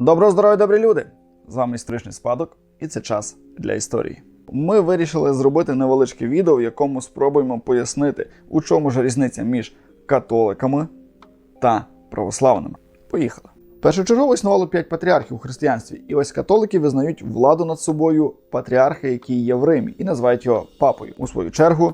Доброго здоров'я, добрі люди! З вами історичний спадок, і це час для історії. Ми вирішили зробити невеличке відео, в якому спробуємо пояснити, у чому ж різниця між католиками та православними. Поїхали. Першочергово існувало п'ять патріархів у християнстві, і ось католики визнають владу над собою патріарха, який є в Римі, і називають його папою. У свою чергу,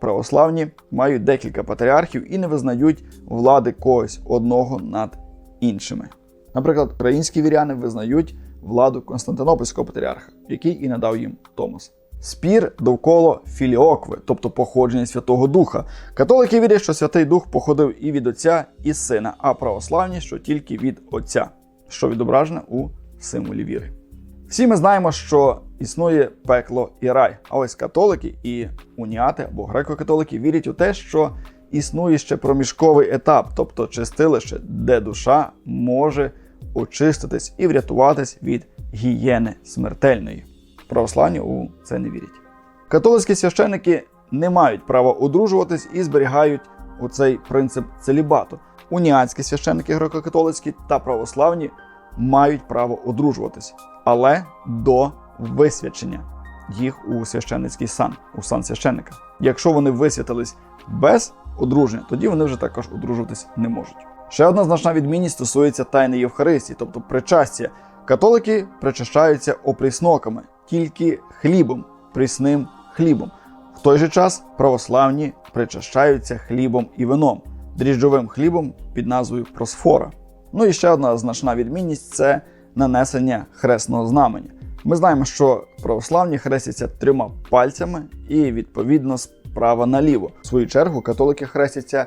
православні мають декілька патріархів і не визнають влади когось одного над іншими. Наприклад, українські віряни визнають владу Константинопольського патріарха, який і надав їм Томос. Спір довкола філіокви, тобто походження Святого Духа. Католики вірять, що Святий Дух походив і від Отця, і Сина, а православні, що тільки від Отця, що відображено у символі віри. Всі ми знаємо, що існує пекло і рай. А ось католики і уніати або греко-католики вірять у те, що існує ще проміжковий етап, тобто чистилище, де душа може очиститись і врятуватись від гієни смертельної. Православні у це не вірять. Католицькі священники не мають права одружуватись і зберігають у цей принцип целібату. Уніатські священники греко-католицькі та православні мають право одружуватись, але до висвячення їх у священницький сан, у сан священника. Якщо вони висвятились без одруження, тоді вони вже також одружуватись не можуть. Ще одна значна відмінність стосується тайни Євхаристії, тобто причастя. Католики причащаються опрісноками, тільки хлібом, прісним хлібом. В той же час православні причащаються хлібом і вином, дріжджовим хлібом під назвою просфора. Ну і ще одна значна відмінність це нанесення хресного знамення. Ми знаємо, що православні хрестяться трьома пальцями і відповідно справа наліво. В свою чергу католики хрестяться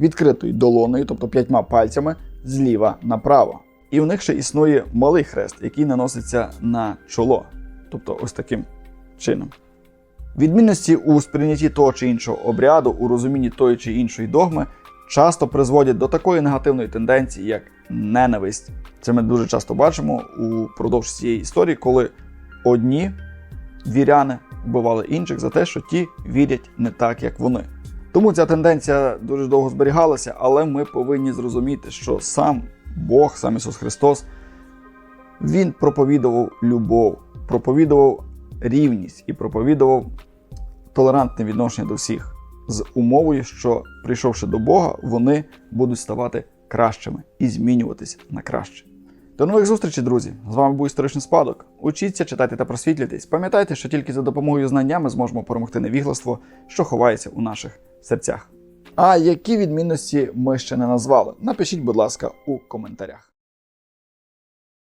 відкритою долоною, тобто п'ятьма пальцями зліва направо. І в них ще існує малий хрест, який наноситься на чоло, тобто ось таким чином. Відмінності у сприйнятті того чи іншого обряду, у розумінні тої чи іншої догми часто призводять до такої негативної тенденції, як ненависть. Це ми дуже часто бачимо упродовж цієї історії, коли одні віряни вбивали інших за те, що ті вірять не так, як вони. Тому ця тенденція дуже довго зберігалася, але ми повинні зрозуміти, що сам Бог, сам Ісус Христос, Він проповідував любов, проповідував рівність і проповідував толерантне відношення до всіх з умовою, що прийшовши до Бога, вони будуть ставати кращими і змінюватись на краще. До нових зустрічей, друзі! З вами був історичний спадок. Учіться, читайте та просвітлюйтесь. Пам'ятайте, що тільки за допомогою знання ми зможемо перемогти невігластво, що ховається у наших серцях. А які відмінності ми ще не назвали? Напишіть, будь ласка, у коментарях.